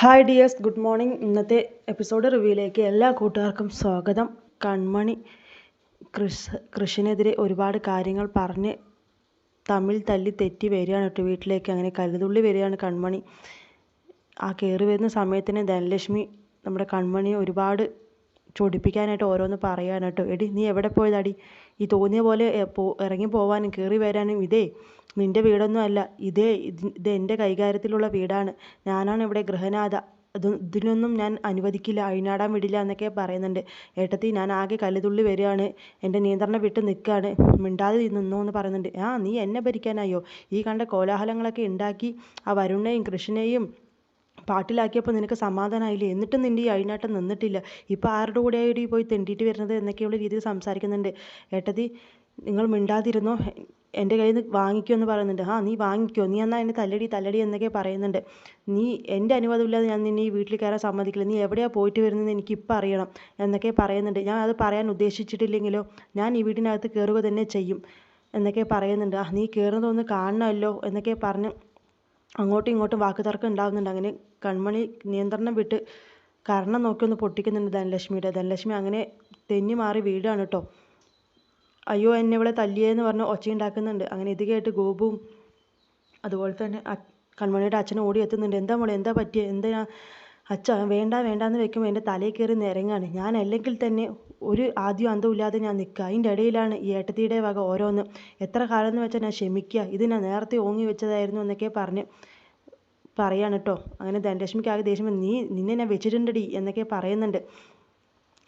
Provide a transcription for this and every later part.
Hi dears good morning ഇന്നത്തെ episode റിവ്യൂയിലേക്ക് എല്ലാ കൂട്ടുകാർക്കും സ്വാഗതം. കൺമണി കൃഷ് കൃഷിനെതിരെ ഒരുപാട് കാര്യങ്ങൾ പറഞ്ഞ് തമ്മിൽ തല്ലി തെറ്റി വരികയാണ്. കേട്ടോ വീട്ടിലേക്ക് അങ്ങനെ കരുതുള്ളി വരികയാണ് കൺമണി. ആ കയറി വരുന്ന സമയത്തിന് ധനലക്ഷ്മി നമ്മുടെ കൺമണിയെ ഒരുപാട് ചൊടിപ്പിക്കാനായിട്ട് ഓരോന്ന് പറയാനായിട്ടോ എടി നീ എവിടെ പോയതാടി? ഈ തോന്നിയ പോലെ ഇറങ്ങി പോവാനും കയറി വരാനും ഇതേ നിന്റെ വീടൊന്നും അല്ല ഇതേ ഇത് എന്റെ കൈകാര്യത്തിലുള്ള വീടാണ് ഞാനാണ് ഇവിടെ ഗൃഹനാഥ അത് ഇതിനൊന്നും ഞാൻ അനുവദിക്കില്ല അഴിഞ്ഞാടാൻ വിടില്ല എന്നൊക്കെ പറയുന്നുണ്ട്. ഏട്ടത്തി ഞാൻ ആകെ കല്ലുതുള്ളി വരികയാണ് എന്റെ നിയന്ത്രണം വിട്ട് നിൽക്കുകയാണ് മിണ്ടാതെ നിന്നു എന്ന് പറയുന്നുണ്ട്. ആ നീ എന്നെ ഭരിക്കാനായോ? ഈ കണ്ട കോലാഹലങ്ങളൊക്കെ ഉണ്ടാക്കി ആ വരുണിനെയും കൃഷ്ണനെയും പാട്ടിലാക്കിയപ്പോൾ നിനക്ക് സമാധാനമായില്ലേ? എന്നിട്ടും നിന്റെ ഈ അഴിനാട്ടം നിന്നിട്ടില്ല. ഇപ്പോൾ ആരുടെ കൂടെ ആയിട്ട് പോയി തെണ്ടിയിട്ട് വരുന്നത് എന്നൊക്കെയുള്ള രീതിയിൽ സംസാരിക്കുന്നുണ്ട്. ഏട്ടത്തി നിങ്ങൾ മിണ്ടാതിരുന്നോ? എന്റെ കയ്യിൽ നിന്ന് വാങ്ങിക്കോ എന്ന് പറയുന്നുണ്ട്. ആ നീ വാങ്ങിക്കോ. നീ എന്നാൽ എന്നെ തല്ലടി തല്ലടി എന്നൊക്കെ പറയുന്നുണ്ട്. നീ എന്റെ അനുവാദമില്ലാതെ ഞാൻ നിന്നെ ഈ വീട്ടിൽ കയറാൻ സമ്മതിക്കില്ല. നീ എവിടെയാണ് പോയിട്ട് വരുന്നത് എനിക്ക് ഇപ്പം അറിയണം എന്നൊക്കെ പറയുന്നുണ്ട്. ഞാൻ അത് പറയാൻ ഉദ്ദേശിച്ചിട്ടില്ലെങ്കിലോ? ഞാൻ ഈ വീടിനകത്ത് കയറുക തന്നെ ചെയ്യും എന്നൊക്കെ പറയുന്നുണ്ട്. ആ നീ കയറുന്നതൊന്ന് കാണണമല്ലോ എന്നൊക്കെ പറഞ്ഞ് അങ്ങോട്ടും ഇങ്ങോട്ടും വാക്ക് തർക്കം ഉണ്ടാകുന്നുണ്ട് അങ്ങനെ കൺമണി നിയന്ത്രണം വിട്ട് കർണം നോക്കി ഒന്ന് പൊട്ടിക്കുന്നുണ്ട് ധനലക്ഷ്മിയുടെ. ധനലക്ഷ്മി അങ്ങനെ തെന്നി മാറി വീടാണ് കേട്ടോ അയ്യോ എന്നെ ഇവിടെ തല്ലിയെന്ന് പറഞ്ഞ് ഒച്ചയുണ്ടാക്കുന്നുണ്ട് അങ്ങനെ ഇത് കേട്ട് ഗോപുവും അതുപോലെ തന്നെ കൺമണിയുടെ അച്ഛനും ഓടി എത്തുന്നുണ്ട്. എന്താ മോളെ എന്താ പറ്റിയത് എന്താ അച്ഛ വേണ്ട വേണ്ട എന്ന് വെക്കുമ്പോൾ എന്റെ തലയിൽ കയറി നിരങ്ങാണ്. ഞാൻ അല്ലെങ്കിൽ തന്നെ ഒരു ആദ്യം അന്തവും ഇല്ലാതെ ഞാൻ നിൽക്കുക. അതിന്റെ ഇടയിലാണ് ഈ ഏട്ടത്തിയുടെ വക ഓരോന്ന്. എത്ര കാലം എന്ന് വെച്ചാൽ ഞാൻ ക്ഷമിക്കുക. ഇത് ഞാൻ നേരത്തെ ഓങ്ങി വെച്ചതായിരുന്നു എന്നൊക്കെ പറഞ്ഞ് പറയാണ് കേട്ടോ അങ്ങനെ ധനലക്ഷ്മിക്ക് ആകെ ദേഷ്യം നീ നിന്നെ ഞാൻ വെച്ചിട്ടുണ്ടടി എന്നൊക്കെ പറയുന്നുണ്ട്.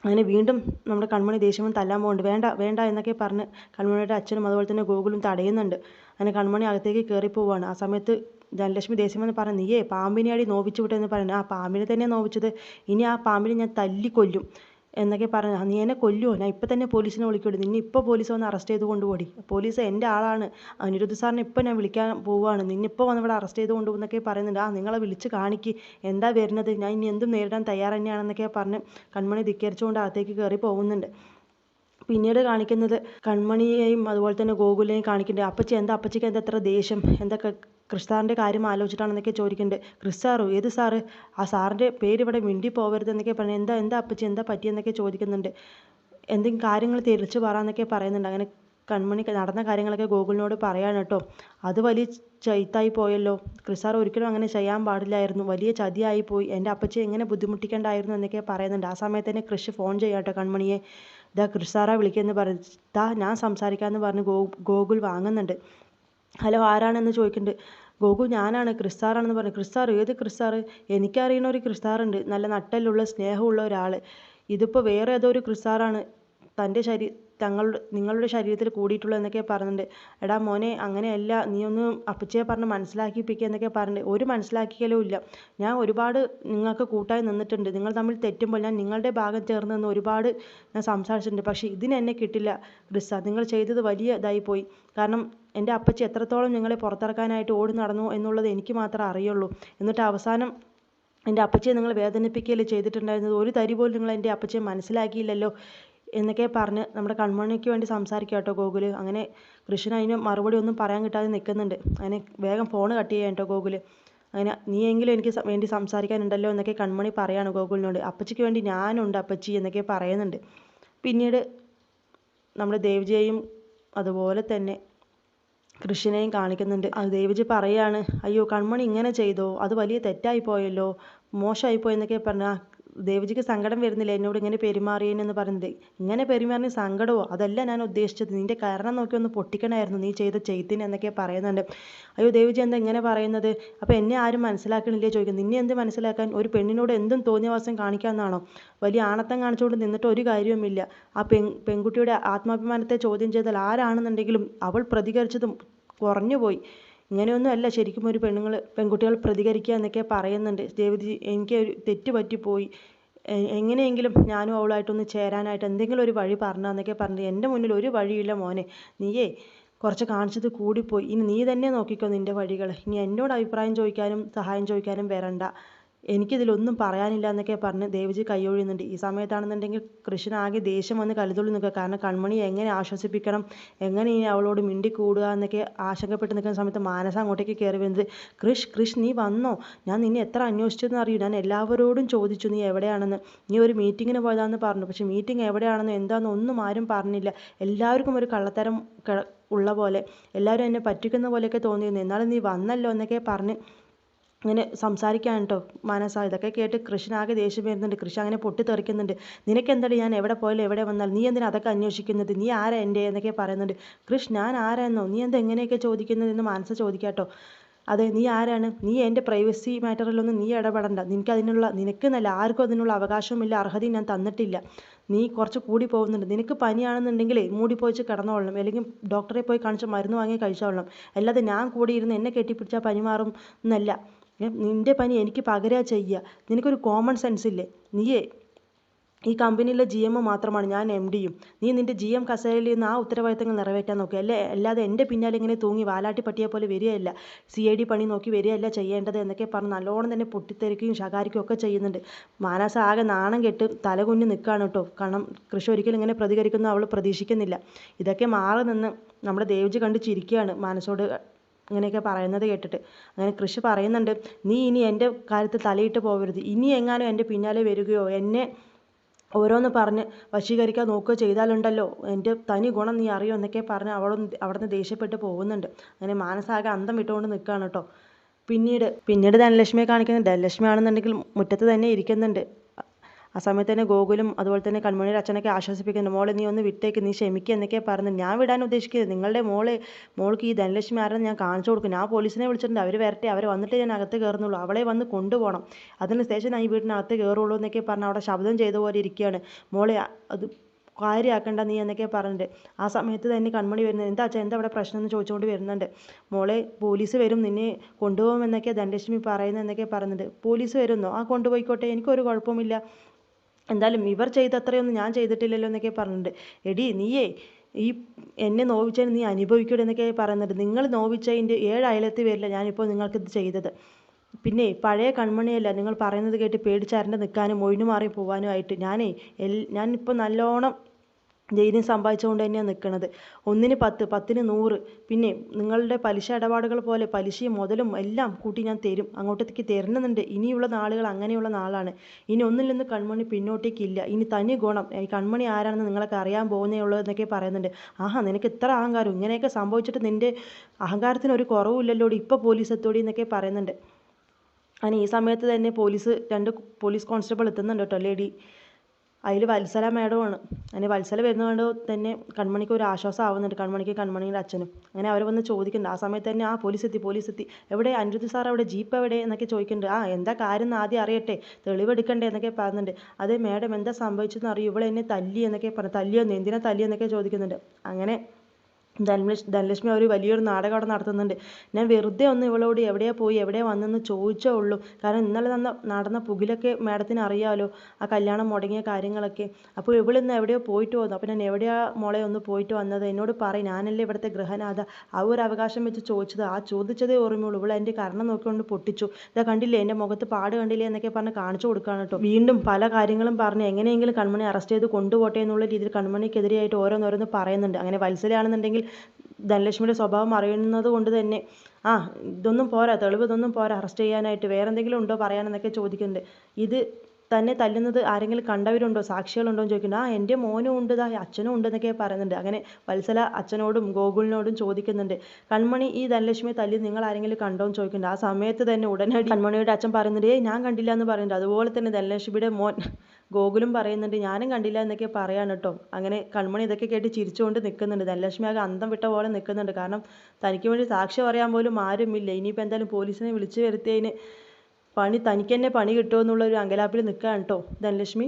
അങ്ങനെ വീണ്ടും നമ്മുടെ കൺമണി ദേഷ്യം തല്ലാൻ പോകുന്നുണ്ട് വേണ്ട വേണ്ട എന്നൊക്കെ പറഞ്ഞ് കൺമണിയുടെ അച്ഛനും അതുപോലെ തന്നെ ഗോകുലും തടയുന്നുണ്ട്. അങ്ങനെ കൺമണി അകത്തേക്ക് കയറി പോവുകയാണ് ആ സമയത്ത് ധനലക്ഷ്മി ദേഷ്യം വന്ന് പറഞ്ഞു നീയേ പാമ്പിനെയാടി നോവിച്ചു വിട്ടെന്ന് പറഞ്ഞു ആ പാമ്പിനെ തന്നെ നോവിച്ചത്. ഇനി ആ പാമ്പിനെ ഞാൻ തല്ലി കൊല്ലും എന്നൊക്കെ പറഞ്ഞു. "ആ, നീ എന്നെ കൊല്ലുമോ ഞാൻ ഇപ്പം തന്നെ പോലീസിനെ വിളിക്കൂടി നിന്നെ ഇപ്പോൾ പോലീസ് വന്ന് അറസ്റ്റ് ചെയ്ത് കൊണ്ടുപോടി. പോലീസ് എന്റെ ആളാണ്. അനിരുദ്ധ സാറിനെ ഇപ്പം ഞാൻ വിളിക്കാൻ പോവുകയാണ്. നിന്നിപ്പോൾ വന്ന് ഇവിടെ അറസ്റ്റ് ചെയ്ത് കൊണ്ടുപോകുന്നൊക്കെ പറയുന്നുണ്ട്. ആ നിങ്ങളെ വിളിച്ച് കാണിക്ക്. എന്താ വരുന്നത്? ഞാൻ ഇനി എന്തും നേരിടാൻ തയ്യാറ് തന്നെയാണെന്നൊക്കെ പറഞ്ഞ് കൺമണി ധിക്കരിച്ചുകൊണ്ട് അകത്തേക്ക് കയറി പോകുന്നുണ്ട്. പിന്നീട് കാണിക്കുന്നത് കൺമണിയെയും അതുപോലെ തന്നെ ഗോകുലിനെയും കാണിക്കുന്നുണ്ട്. അപ്പച്ചി എന്താ അപ്പച്ചിക്ക് എന്താ എത്ര ദേഷ്യം? എന്താ സാറിന്റെ കാര്യം ആലോചിച്ചിട്ടാണെന്നൊക്കെ ചോദിക്കുന്നുണ്ട്. കൃഷ് സാറോ ഏത് സാറ്? ആ സാറിന്റെ പേര് ഇവിടെ മിണ്ടി പോകരുത് എന്നൊക്കെ പറഞ്ഞു എന്താ എന്താ അപ്പച്ചി എന്താ പറ്റിയെന്നൊക്കെ ചോദിക്കുന്നുണ്ട്. എന്തെങ്കിലും കാര്യങ്ങൾ തിരിച്ചു പറയാന്നൊക്കെ പറയുന്നുണ്ട്. അങ്ങനെ കൺമണി നടന്ന കാര്യങ്ങളൊക്കെ ഗൂഗിളിനോട് പറയാണ് കേട്ടോ. അത് വലിയ ചൈത്തായി പോയല്ലോ. ക്രിസാർ ഒരിക്കലും അങ്ങനെ ചെയ്യാൻ പാടില്ലായിരുന്നു. വലിയ ചതിയായി പോയി. എന്റെ അപ്പച്ചി എങ്ങനെ ബുദ്ധിമുട്ടിക്കേണ്ടായിരുന്നു എന്നൊക്കെ പറയുന്നുണ്ട്. ആ സമയത്ത് തന്നെ കൃഷി ഫോൺ ചെയ്യാം കേട്ടോ കൺമണിയെ. ഇതാ കൃഷ് സാറാ വിളിക്കുമെന്ന് പറഞ്ഞു ദാ ഞാൻ സംസാരിക്കാമെന്ന് പറഞ്ഞ് ഗോ ഗോകുൽ വാങ്ങുന്നുണ്ട്. ഹലോ ആരാണെന്ന് ചോദിക്കുന്നുണ്ട് ഗോകു ഞാനാണ്. ക്രിസ് ആണെന്ന് പറഞ്ഞു. ക്രിസ് സാർ ഏത് ക്രിസ് സാറ് എനിക്കറിയുന്ന ഒരു ക്രിസ് ഉണ്ട് നല്ല നട്ടലുള്ള സ്നേഹമുള്ള ഒരാൾ ഇതിപ്പോൾ വേറെ ഏതോ ഒരു ക്രിസ് സാറാണ് തന്റെ ശരീ തങ്ങളുടെ നിങ്ങളുടെ ശരീരത്തിൽ കൂടിയിട്ടുള്ളൂ എന്നൊക്കെ പറയുന്നുണ്ട് എടാ മോനെ അങ്ങനെയല്ല നീ ഒന്ന് അപ്പച്ചിയെ പറഞ്ഞ് മനസ്സിലാക്കിപ്പിക്കുക എന്നൊക്കെ പറഞ്ഞിട്ട് ഒരു മനസ്സിലാക്കിക്കലും ഇല്ല. ഞാൻ ഒരുപാട് നിങ്ങൾക്ക് കൂട്ടായി നിന്നിട്ടുണ്ട്. നിങ്ങൾ തമ്മിൽ തെറ്റുമ്പോൾ ഞാൻ നിങ്ങളുടെ ഭാഗം ചേർന്ന് നിന്ന് ഒരുപാട് ഞാൻ സംസാരിച്ചിട്ടുണ്ട്. പക്ഷേ ഇതിന് എന്നെ കിട്ടില്ല റിസ നിങ്ങൾ ചെയ്തത് വലിയ ഇതായിപ്പോയി പോയി. കാരണം എന്റെ അപ്പച്ചി എത്രത്തോളം നിങ്ങളെ പുറത്തിറക്കാനായിട്ട് ഓടി നടന്നു എന്നുള്ളത് എനിക്ക് മാത്രമേ അറിയുള്ളൂ. എന്നിട്ട് അവസാനം എന്റെ അപ്പച്ചിയെ നിങ്ങൾ വേദനിപ്പിക്കുകയല്ലേ ചെയ്തിട്ടുണ്ടായിരുന്നത്? ഒരു തരി പോലും നിങ്ങൾ എന്റെ അപ്പച്ചിയെ മനസ്സിലാക്കിയില്ലല്ലോ. എന്നൊക്കെ പറഞ്ഞ് നമ്മുടെ കൺമണിക്ക് വേണ്ടി സംസാരിക്കുക കേട്ടോ ഗോകുൽ. അങ്ങനെ കൃഷ്ണൻ അതിന് മറുപടി ഒന്നും പറയാൻ കിട്ടാതെ നിൽക്കുന്നുണ്ട്. അങ്ങനെ വേഗം ഫോൺ കട്ട് ചെയ്യാൻ കേട്ടോ ഗോകുൽ. അങ്ങനെ നീയെങ്കിലും എനിക്ക് വേണ്ടി സംസാരിക്കാനുണ്ടല്ലോ എന്നൊക്കെ കൺമണി പറയാണ് ഗോകുലിനോട്. അപ്പച്ചിക്ക് വേണ്ടി ഞാനുണ്ട് അപ്പച്ചി എന്നൊക്കെ പറയുന്നുണ്ട്. പിന്നീട് നമ്മുടെ ദേവ്ജിയെയും അതുപോലെ തന്നെ കൃഷ്ണനെയും കാണിക്കുന്നുണ്ട്. അത് ദേവിജി പറയാണ് അയ്യോ കൺമണി ഇങ്ങനെ ചെയ്തോ? അത് വലിയ തെറ്റായി പോയല്ലോ മോശമായി പോയെന്നൊക്കെ പറഞ്ഞ ദേവജിക്ക് സങ്കടം വരുന്നില്ല എന്നോട് ഇങ്ങനെ പെരുമാറിയെന്ന് പറയുന്നത്. ഇങ്ങനെ പെരുമാറിയ സങ്കടമോ? അതല്ല ഞാൻ ഉദ്ദേശിച്ചത്. നിന്റെ കാരണം നോക്കി ഒന്ന് പൊട്ടിക്കണമായിരുന്നു നീ ചെയ്ത ചെയ്തിന് എന്നൊക്കെ പറയുന്നുണ്ട്. അയ്യോ ദേവജി എന്താ ഇങ്ങനെ പറയുന്നത്? അപ്പോൾ എന്നെ ആരും മനസ്സിലാക്കണില്ലേ ചോദിക്കും നിന്നെ എന്ത് മനസ്സിലാക്കാൻ ഒരു പെണ്ണിനോട് എന്തും തോന്നിയ വാസം കാണിക്കാമെന്നാണോ? വലിയ ആണത്തം കാണിച്ചുകൊണ്ട് നിന്നിട്ട് ഒരു കാര്യവുമില്ല. ആ പെൺ പെൺകുട്ടിയുടെ ആത്മാഭിമാനത്തെ ചോദ്യം ചെയ്താൽ ആരാണെന്നുണ്ടെങ്കിലും അവൾ പ്രതികരിച്ചതും കുറഞ്ഞു പോയി ഇങ്ങനെയൊന്നും അല്ല ശരിക്കും ഒരു പെണ്ണുങ്ങൾ പെൺകുട്ടികൾ പ്രതികരിക്കുക എന്നൊക്കെ പറയുന്നുണ്ട്. ദേവതി എനിക്ക് ഒരു തെറ്റ് പറ്റിപ്പോയി. എങ്ങനെയെങ്കിലും ഞാനും അവളുമായിട്ടൊന്ന് ചേരാനായിട്ട് എന്തെങ്കിലും ഒരു വഴി പറഞ്ഞാന്നൊക്കെ പറഞ്ഞു എന്റെ മുന്നിൽ ഒരു വഴിയില്ല മോനെ. നീയേ കുറച്ച് കാണിച്ചത് കൂടിപ്പോയി. ഇനി നീ തന്നെ നോക്കിക്കോ നിന്റെ വഴികൾ ഇനി എന്നോട് അഭിപ്രായം ചോദിക്കാനും സഹായം ചോദിക്കാനും വരണ്ട. എനിക്കിതിലൊന്നും പറയാനില്ല എന്നൊക്കെ പറഞ്ഞ് ദേവജി കൈയൊഴിയുന്നുണ്ട്. ഈ സമയത്താണെന്നുണ്ടെങ്കിൽ ആകെ ദേഷ്യം വന്ന് കലിതുള്ളി നിൽക്കുക കാരണം കൺമണി എങ്ങനെ ആശ്വസിപ്പിക്കണം? എങ്ങനെ ഇനി അവളോട് മിണ്ടിക്കൂടുക എന്നൊക്കെ ആശങ്കപ്പെട്ട് നിൽക്കുന്ന സമയത്ത് മാനസ അങ്ങോട്ടേക്ക് കയറി വരുന്നത്. കൃഷ് കൃഷ് നീ വന്നോ? ഞാൻ നിന്നെ എത്ര അന്വേഷിച്ചെന്ന് അറിയൂ. ഞാൻ എല്ലാവരോടും ചോദിച്ചു നീ എവിടെയാണെന്ന്? നീ ഒരു മീറ്റിങ്ങിന് പോയതാണെന്ന് പറഞ്ഞു. പക്ഷേ മീറ്റിംഗ് എവിടെയാണെന്നോ എന്താണെന്നോ ഒന്നും ആരും പറഞ്ഞില്ല. എല്ലാവർക്കും ഒരു കള്ളത്തരം ഉള്ള പോലെ. എല്ലാവരും എന്നെ പറ്റിക്കുന്ന പോലെയൊക്കെ തോന്നിയിരുന്നു. എന്നാലും നീ വന്നല്ലോ എന്നൊക്കെ പറഞ്ഞ് അങ്ങനെ സംസാരിക്കാൻ കേട്ടോ മാനസ ഇതൊക്കെ കേട്ട് കൃഷ്ണനാകെ ദേഷ്യം വരുന്നുണ്ട്. കൃഷ്ണ അങ്ങനെ പൊട്ടിത്തെറിക്കുന്നുണ്ട്. നിനക്കെന്തടി ഞാൻ എവിടെ പോയാലും എവിടെ വന്നാൽ നീ എന്തിനാ അതൊക്കെ അന്വേഷിക്കുന്നത്? നീ ആരാ എന്റെ എന്നൊക്കെ പറയുന്നുണ്ട്. കൃഷ് ഞാൻ ആരാന്നോ? നീ എന്താ എങ്ങനെയൊക്കെ ചോദിക്കുന്നത് എന്ന് മനസ്സ് ചോദിക്കാട്ടോ അതെ നീ ആരാണ്? നീ എന്റെ പ്രൈവസി മാറ്ററിലൊന്നും നീ ഇടപെടണ്ട. നിനക്ക് അതിനുള്ള നിനക്ക് നല്ല ആർക്കും അതിനുള്ള അവകാശമില്ല അർഹതയും ഞാൻ തന്നിട്ടില്ല. നീ കുറച്ച് കൂടി പോകുന്നുണ്ട്. നിനക്ക് പനിയാണെന്നുണ്ടെങ്കിൽ മൂടി പോയിച്ച് കിടന്നോളണം. അല്ലെങ്കിൽ ഡോക്ടറെ പോയി കാണിച്ച് മരുന്ന് വാങ്ങി കഴിച്ചോളണം. അല്ലാതെ ഞാൻ കൂടി ഇരുന്ന് എന്നെ കെട്ടിപ്പിടിച്ചാൽ പനി മാറും എന്നല്ല. നിന്റെ പനി എനിക്ക് പകരാ ചെയ്യുക നിനക്കൊരു കോമൺ സെൻസ് ഇല്ലേ? നീയേ ഈ കമ്പനിയിലെ ജി എം മാത്രമാണ് ഞാൻ എം ഡിയും നീ നിന്റെ ജി എം കസേരയിൽ നിന്ന് ആ ഉത്തരവാദിത്തങ്ങൾ നിറവേറ്റാൻ നോക്കുക അല്ലേ അല്ലാതെ എന്റെ പിന്നാലെ ഇങ്ങനെ തൂങ്ങി വാലാട്ടി പട്ടിയെ പോലെ വരികയല്ല. സി ഐ ഡി പണി നോക്കി വരികയല്ല ചെയ്യേണ്ടത് എന്നൊക്കെ പറഞ്ഞ് നല്ലോണം തന്നെ പൊട്ടിത്തെറിക്കുകയും ശകാരിക്കുകയും ഒക്കെ ചെയ്യുന്നുണ്ട്. മാനസ ആകെ നാണം കെട്ട് തലകുഞ്ഞ് നിൽക്കുകയാണ് കേട്ടോ. കാരണം കൃഷി ഒരിക്കലും ഇങ്ങനെ പ്രതികരിക്കുന്നു അവൾ പ്രതീക്ഷിക്കുന്നില്ല. ഇതൊക്കെ മാറി നിന്ന് നമ്മുടെ ദേവ്ജി കണ്ട് ചിരിക്കുകയാണ് മാനസോട്. ഇങ്ങനെയൊക്കെ പറയുന്നത് കേട്ടിട്ട്. അങ്ങനെ കൃഷി പറയുന്നുണ്ട്. നീ ഇനി എന്റെ കാര്യത്തിൽ തലയിട്ട് പോകരുത് ഇനി എങ്ങാനും എന്റെ പിന്നാലെ വരികയോ എന്നെ ഓരോന്ന് പറഞ്ഞ് വശീകരിക്കാൻ നോക്കുകയോ ചെയ്താലുണ്ടല്ലോ. എന്റെ തനി ഗുണം നീ അറിയോ? എന്നൊക്കെ പറഞ്ഞ് അവളും അവിടുന്ന് ദേഷ്യപ്പെട്ട് പോകുന്നുണ്ട്. അങ്ങനെ മാനസാകെ അന്തം വിട്ടുകൊണ്ട് നിൽക്കുകയാണ് കേട്ടോ. പിന്നീട് പിന്നീട് ധനലക്ഷ്മിയെ കാണിക്കുന്നത് ധനലക്ഷ്മി ആണെന്നുണ്ടെങ്കിൽ മുറ്റത്ത് തന്നെ ഇരിക്കുന്നുണ്ട്. ആ സമയത്ത് തന്നെ ഗോകുലും അതുപോലെ തന്നെ കൺമണിയുടെ അച്ഛനൊക്കെ ആശ്വസിപ്പിക്കുന്നുണ്ട് മോളെ നീ ഒന്ന് വിട്ടേക്ക് നീ ക്ഷമിക്കുക എന്നൊക്കെ പറഞ്ഞു ഞാൻ വിടാൻ ഉദ്ദേശിക്കുന്നത് നിങ്ങളുടെ മോളെ മോൾക്ക് ഈ ധനലക്ഷ്മി ആരെന്ന് ഞാൻ കാണിച്ചു കൊടുക്കും ഞാൻ പോലീസിനെ വിളിച്ചിട്ടുണ്ട്. അവർ വരട്ടെ അവർ വന്നിട്ട് ഞാൻ അകത്ത് കയറുന്നുള്ളൂ. അവളെ വന്ന് കൊണ്ടുപോകണം. അതിനുശേഷം ഞാൻ ഈ വീട്ടിനകത്ത് കയറുള്ളൂ എന്നൊക്കെ പറഞ്ഞ് അവിടെ ശബ്ദം ചെയ്ത പോലെ ഇരിക്കുകയാണ്. മോളെ അത് കാര്യമാക്കണ്ട നീ എന്നൊക്കെ പറഞ്ഞിട്ട്. ആ സമയത്ത് തന്നെ കൺമണി വരുന്നത് എന്താ അച്ഛാ എന്താ അവിടെ പ്രശ്നം എന്ന് ചോദിച്ചുകൊണ്ട് വരുന്നുണ്ട്. മോളെ പോലീസ് വരും നിന്നെ കൊണ്ടുപോകുമെന്നൊക്കെ ധനലക്ഷ്മി പറയുന്നതെന്നൊക്കെ പറഞ്ഞിട്ട്. പോലീസ് വരുന്നോ? ആ കൊണ്ടുപോയിക്കോട്ടെ എനിക്കൊരു കുഴപ്പമില്ല എന്തായാലും ഇവർ ചെയ്ത അത്രയൊന്നും ഞാൻ ചെയ്തിട്ടില്ലല്ലോ എന്നൊക്കെ പറഞ്ഞിട്ടുണ്ട്. എടി നീയേ ഈ എന്നെ നോവിച്ചതിന് നീ അനുഭവിക്കൂടെ എന്നൊക്കെ പറയുന്നുണ്ട്. നിങ്ങൾ നോവിച്ചതിന്റെ ഏഴ് അയലത്ത് വരില്ല ഞാനിപ്പോൾ നിങ്ങൾക്കിത് ചെയ്തത്. പിന്നെ പഴയ കൺമണിയല്ല നിങ്ങൾ പറയുന്നത് കേട്ട് പേടിച്ചരണ്ട് നിൽക്കാനും ഒഴിഞ്ഞു മാറി പോകാനും ആയിട്ട്. ഞാനേ എൽ ഞാനിപ്പോൾ നല്ലോണം ധൈര്യം സമ്പാദിച്ചുകൊണ്ട് തന്നെയാണ് നിൽക്കുന്നത് ഒന്നിന് പത്ത് പത്തിന് നൂറ്. പിന്നെ നിങ്ങളുടെ പലിശ ഇടപാടുകൾ പോലെ പലിശയും മുതലും എല്ലാം കൂട്ടി ഞാൻ തരും. അങ്ങോട്ടേക്ക് തരുന്നുണ്ട് ഇനിയുള്ള നാളുകൾ അങ്ങനെയുള്ള നാളാണ്. ഇനി ഒന്നിൽ നിന്ന് കൺമണി പിന്നോട്ടേക്കില്ല ഇനി തനി ഗുണം. ഈ കൺമണി ആരാണെന്ന് നിങ്ങളൊക്കെ അറിയാൻ പോകുന്നേ ഉള്ളൂ എന്നൊക്കെ പറയുന്നുണ്ട്. ആഹാ നിനക്ക് ഇത്ര അഹങ്കാരം. ഇങ്ങനെയൊക്കെ സംഭവിച്ചിട്ട് നിന്റെ അഹങ്കാരത്തിന് ഒരു കുറവില്ലല്ലോ ഇപ്പോൾ പോലീസ് എത്തോടി എന്നൊക്കെ പറയുന്നുണ്ട്. അങ്ങനെ ഈ സമയത്ത് തന്നെ പോലീസ് രണ്ട് പോലീസ് കോൺസ്റ്റബിൾ എത്തുന്നുണ്ട് കേട്ടോ ലേഡി. അതിൽ വത്സല മേഡമാണ് അങ്ങനെ വത്സല വരുന്നതുകൊണ്ട് തന്നെ കൺമണിക്ക് ഒരു ആശ്വാസം ആവുന്നുണ്ട്. കൺമണിക്ക് കണ്മണിയുടെ അച്ഛനും. അങ്ങനെ അവർ വന്ന് ചോദിക്കുന്നുണ്ട്. ആ സമയത്ത് തന്നെ ആ പോലീസ് എത്തി പോലീസ് എത്തി. എവിടെ? അനിരുദ്ധ സാർ അവിടെ? ജീപ്പ് എവിടെ? എന്നൊക്കെ ചോദിക്കുന്നുണ്ട്. ആ എന്താ കാര്യം എന്ന് ആദ്യം അറിയട്ടെ. തെളിവെടുക്കണ്ടേ? എന്നൊക്കെ പറയുന്നുണ്ട് അതെ മേഡം എന്താ സംഭവിച്ചതെന്ന് അറിയൂ? എന്നെ തല്ലി എന്നൊക്കെ പറഞ്ഞു. തല്ലിയെന്ന് എന്തിനാ തല്ലി എന്നൊക്കെ ചോദിക്കുന്നുണ്ട്. അങ്ങനെ ധനലക്ഷ്മി ധനലക്ഷ്മി അവർ വലിയൊരു നാടകം അവിടെ നടത്തുന്നുണ്ട്. ഞാൻ വെറുതെ ഒന്ന് ഇവളോട് എവിടെയാ പോയി എവിടെയാ വന്നെന്ന് ചോദിച്ചേ ഉള്ളൂ. കാരണം ഇന്നലെ നടന്ന നടന്ന പുകിലൊക്കെ മാഡത്തിന് അറിയാമല്ലോ ആ കല്യാണം മുടങ്ങിയ കാര്യങ്ങളൊക്കെ. അപ്പോൾ ഇവളിന്ന് എവിടെയോ പോയിട്ട് വന്നു. അപ്പോൾ ഞാൻ എവിടെയാ മോളെ ഒന്ന് പോയിട്ട് വന്നത്? എന്നോട് പറയും ഞാനല്ലേ ഇവിടുത്തെ ഗൃഹനാഥ. ആ ഒരു അവകാശം വെച്ച് ചോദിച്ചത് ആ ചോദിച്ചതേ ഓർമ്മയുള്ളൂ. ഇവൾ എന്റെ കർണം നോക്കിക്കൊണ്ട് പൊട്ടിച്ചു. ഇതാ കണ്ടില്ലേ എന്റെ മുഖത്ത് പാട് കണ്ടില്ലേ എന്നൊക്കെ പറഞ്ഞ് കാണിച്ചു കൊടുക്കുകയാണ് കേട്ടോ. വീണ്ടും പല കാര്യങ്ങളും പറഞ്ഞ് എങ്ങനെയെങ്കിലും കൺമണി അറസ്റ്റ് ചെയ്ത് കൊണ്ടുപോട്ടെ എന്നുള്ള രീതിയിൽ കൺമണിക്കെതിരെയായിട്ട് ഓരോന്നോരോന്ന് പറയുന്നുണ്ട്. അങ്ങനെ വത്സലയാണെന്നുണ്ടെങ്കിൽ ധനലക്ഷ്മിയുടെ സ്വഭാവം അറിയുന്നത് കൊണ്ട് തന്നെ ആ ഇതൊന്നും പോരാ തെളിവ് ഇതൊന്നും പോരാ അറസ്റ്റ് ചെയ്യാനായിട്ട് വേറെ എന്തെങ്കിലും ഉണ്ടോ പറയാനെന്നൊക്കെ ചോദിക്കുന്നുണ്ട്. ഇത് തന്നെ തല്ലുന്നത് ആരെങ്കിലും കണ്ടവരുണ്ടോ സാക്ഷികളുണ്ടോ എന്ന് ചോദിക്കുന്നുണ്ട്. ആ എന്റെ മോനും ഉണ്ട് ദാ അച്ഛനും ഉണ്ട് എന്നൊക്കെ പറയുന്നുണ്ട്. അങ്ങനെ വത്സല അച്ഛനോടും ഗോകുലിനോടും ചോദിക്കുന്നുണ്ട്. കൺമണി ഈ ധനലക്ഷ്മിയെ തല്ലി നിങ്ങൾ ആരെങ്കിലും കണ്ടോ എന്ന് ചോദിക്കുന്നുണ്ട്. ആ സമയത്ത് തന്നെ ഉടനടി കൺമണിയുടെ അച്ഛൻ പറയുന്നുണ്ട് ഏയ് ഞാൻ കണ്ടില്ല എന്ന് പറയുന്നുണ്ട്. അതുപോലെ തന്നെ ധനലക്ഷ്മിയുടെ മോൻ ഗോകുലും പറയുന്നുണ്ട് ഞാനും കണ്ടില്ല എന്നൊക്കെ പറയാണ് കേട്ടോ അങ്ങനെ കൺമണി ഇതൊക്കെ കേട്ട് ചിരിച്ചുകൊണ്ട് നിൽക്കുന്നുണ്ട്. ധനലക്ഷ്മി ആകെ അന്തം വിട്ട പോലെ നിൽക്കുന്നുണ്ട്. കാരണം തനിക്ക് വേണ്ടി സാക്ഷി പറയാൻ പോലും ആരുമില്ല. ഇനിയിപ്പോൾ എന്തായാലും പോലീസിനെ വിളിച്ചു വരുത്തിയതിന് പണി തനിക്ക് തന്നെ പണി കിട്ടുമോ എന്നുള്ള ഒരു അങ്കലാപ്പിൽ നിൽക്കുകയാണ് കേട്ടോ ധനലക്ഷ്മി.